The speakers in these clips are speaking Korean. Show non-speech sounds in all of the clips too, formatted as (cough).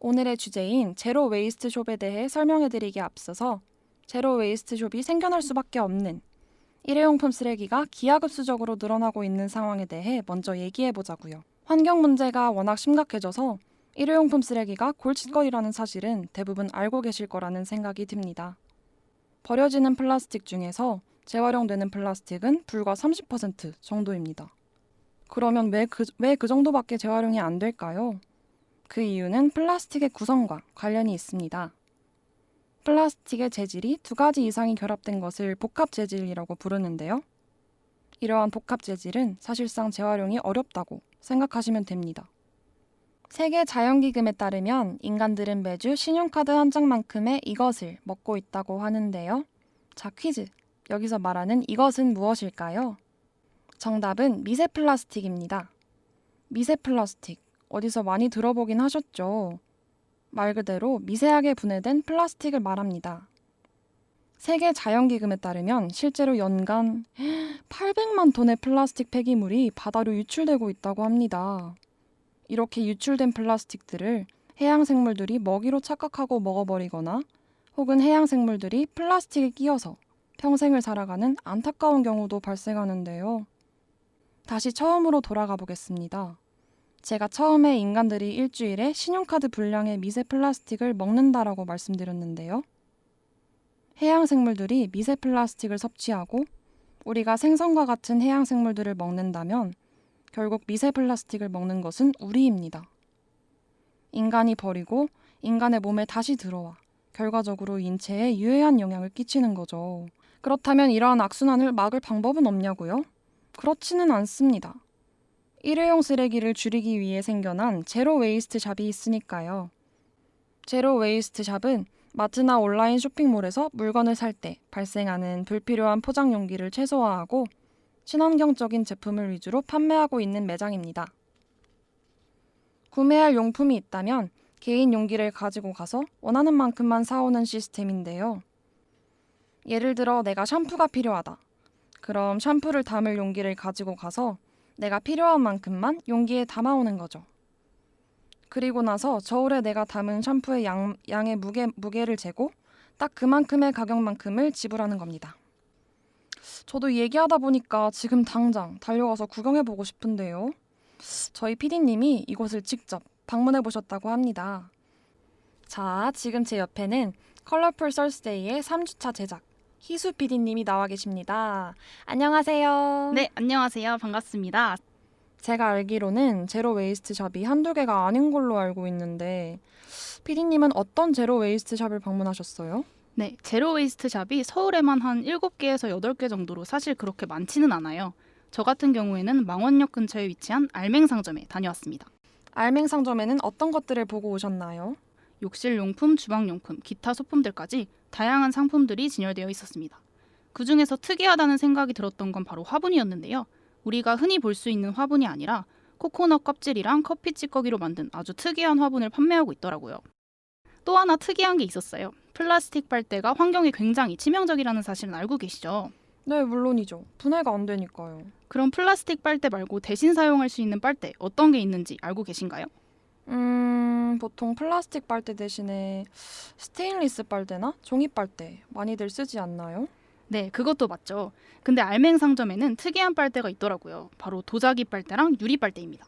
오늘의 주제인 제로 웨이스트 숍에 대해 설명해드리기 앞서서 제로 웨이스트 숍이 생겨날 수밖에 없는 일회용품 쓰레기가 기하급수적으로 늘어나고 있는 상황에 대해 먼저 얘기해보자고요. 환경 문제가 워낙 심각해져서 일회용품 쓰레기가 골칫거리라는 사실은 대부분 알고 계실 거라는 생각이 듭니다. 버려지는 플라스틱 중에서 재활용되는 플라스틱은 불과 30% 정도입니다. 그러면 왜 그, 왜 그 정도밖에 재활용이 안 될까요? 그 이유는 플라스틱의 구성과 관련이 있습니다. 플라스틱의 재질이 두 가지 이상이 결합된 것을 복합 재질이라고 부르는데요. 이러한 복합 재질은 사실상 재활용이 어렵다고 생각하시면 됩니다. 세계 자연기금에 따르면 인간들은 매주 신용카드 한 장만큼의 이것을 먹고 있다고 하는데요. 자, 퀴즈. 여기서 말하는 이것은 무엇일까요? 정답은 미세 플라스틱입니다. 미세 플라스틱. 어디서 많이 들어보긴 하셨죠? 말 그대로 미세하게 분해된 플라스틱을 말합니다. 세계 자연기금에 따르면 실제로 연간 (gasps) 800만 톤의 플라스틱 폐기물이 바다로 유출되고 있다고 합니다. 이렇게 유출된 플라스틱들을 해양 생물들이 먹이로 착각하고 먹어버리거나 혹은 해양 생물들이 플라스틱에 끼어서 평생을 살아가는 안타까운 경우도 발생하는데요. 다시 처음으로 돌아가 보겠습니다. 제가 처음에 인간들이 일주일에 신용카드 분량의 미세 플라스틱을 먹는다라고 말씀드렸는데요. 해양 생물들이 미세 플라스틱을 섭취하고 우리가 생선과 같은 해양 생물들을 먹는다면 결국 미세 플라스틱을 먹는 것은 우리입니다. 인간이 버리고 인간의 몸에 다시 들어와 결과적으로 인체에 유해한 영향을 끼치는 거죠. 그렇다면 이러한 악순환을 막을 방법은 없냐고요? 그렇지는 않습니다. 일회용 쓰레기를 줄이기 위해 생겨난 제로 웨이스트 샵이 있으니까요. 제로 웨이스트 샵은 마트나 온라인 쇼핑몰에서 물건을 살 때 발생하는 불필요한 포장 용기를 최소화하고 친환경적인 제품을 위주로 판매하고 있는 매장입니다. 구매할 용품이 있다면 개인 용기를 가지고 가서 원하는 만큼만 사오는 시스템인데요. 예를 들어 내가 샴푸가 필요하다. 그럼 샴푸를 담을 용기를 가지고 가서 내가 필요한 만큼만 용기에 담아오는 거죠. 그리고 나서 저울에 내가 담은 샴푸의 양, 양의 무게, 무게를 재고 딱 그만큼의 가격만큼을 지불하는 겁니다. 저도 얘기하다 보니까 지금 당장 달려가서 구경해 보고 싶은데요. 저희 PD님이 이곳을 직접 방문해 보셨다고 합니다. 자, 지금 제 옆에는 컬러풀 썰스데이의 3주차 제작 희수 PD님이 나와 계십니다. 안녕하세요. 네, 안녕하세요. 반갑습니다. 제가 알기로는 제로 웨이스트 샵이 한두 개가 아닌 걸로 알고 있는데 PD님은 어떤 제로 웨이스트 샵을 방문하셨어요? 네, 제로 웨이스트 샵이 서울에만 한 7개에서 8개 정도로 사실 그렇게 많지는 않아요. 저 같은 경우에는 망원역 근처에 위치한 알맹 상점에 다녀왔습니다. 알맹 상점에는 어떤 것들을 보고 오셨나요? 욕실용품, 주방용품, 기타 소품들까지 다양한 상품들이 진열되어 있었습니다. 그 중에서 특이하다는 생각이 들었던 건 바로 화분이었는데요. 우리가 흔히 볼 수 있는 화분이 아니라 코코넛 껍질이랑 커피 찌꺼기로 만든 아주 특이한 화분을 판매하고 있더라고요. 또 하나 특이한 게 있었어요. 플라스틱 빨대가 환경에 굉장히 치명적이라는 사실은 알고 계시죠? 네, 물론이죠. 분해가 안 되니까요. 그럼 플라스틱 빨대 말고 대신 사용할 수 있는 빨대 어떤 게 있는지 알고 계신가요? 음, 보통 플라스틱 빨대 대신에 스테인리스 빨대나 종이 빨대 많이들 쓰지 않나요? 네, 그것도 맞죠. 근데 알맹 상점에는 특이한 빨대가 있더라고요. 바로 도자기 빨대랑 유리 빨대입니다.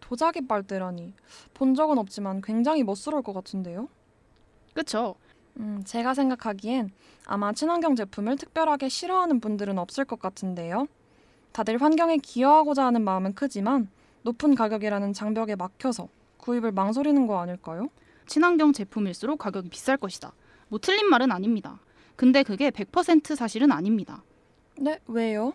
도자기 빨대라니. 본 적은 없지만 굉장히 멋스러울 것 같은데요? 그쵸? 음, 제가 생각하기엔 아마 친환경 제품을 특별하게 싫어하는 분들은 없을 것 같은데요. 다들 환경에 기여하고자 하는 마음은 크지만 높은 가격이라는 장벽에 막혀서 구입을 망설이는 거 아닐까요? 친환경 제품일수록 가격이 비쌀 것이다. 뭐 틀린 말은 아닙니다. 근데 그게 100% 사실은 아닙니다. 네, 왜요?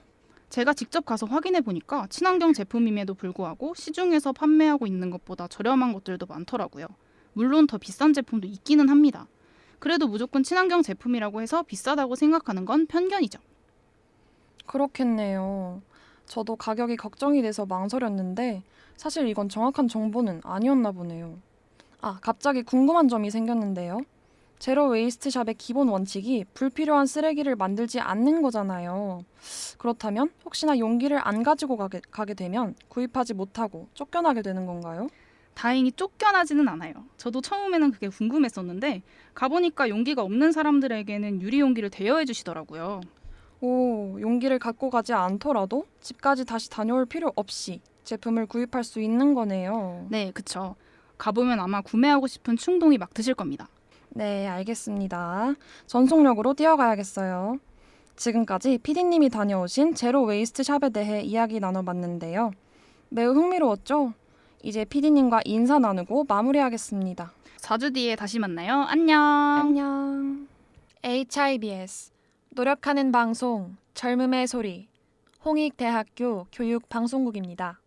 제가 직접 가서 확인해 보니까 친환경 제품임에도 불구하고 시중에서 판매하고 있는 것보다 저렴한 것들도 많더라고요. 물론 더 비싼 제품도 있기는 합니다. 그래도 무조건 친환경 제품이라고 해서 비싸다고 생각하는 건 편견이죠. 그렇겠네요. 저도 가격이 걱정이 돼서 망설였는데 사실 이건 정확한 정보는 아니었나 보네요. 아, 갑자기 궁금한 점이 생겼는데요. 제로 웨이스트 샵의 기본 원칙이 불필요한 쓰레기를 만들지 않는 거잖아요. 그렇다면 혹시나 용기를 안 가지고 가게, 가게 되면 구입하지 못하고 쫓겨나게 되는 건가요? 다행히 쫓겨나지는 않아요. 저도 처음에는 그게 궁금했었는데 가보니까 용기가 없는 사람들에게는 유리 용기를 대여해 주시더라고요. 오, 용기를 갖고 가지 않더라도 집까지 다시 다녀올 필요 없이 제품을 구입할 수 있는 거네요. 네, 그쵸. 가보면 아마 구매하고 싶은 충동이 막 드실 겁니다. 네, 알겠습니다. 전속력으로 뛰어가야겠어요. 지금까지 PD님이 다녀오신 제로 웨이스트 샵에 대해 이야기 나눠봤는데요. 매우 흥미로웠죠? 이제 PD님과 인사 나누고 마무리하겠습니다. 4주 뒤에 다시 만나요. 안녕. 안녕. HIBS 노력하는 방송 젊음의 소리 홍익대학교 교육방송국입니다.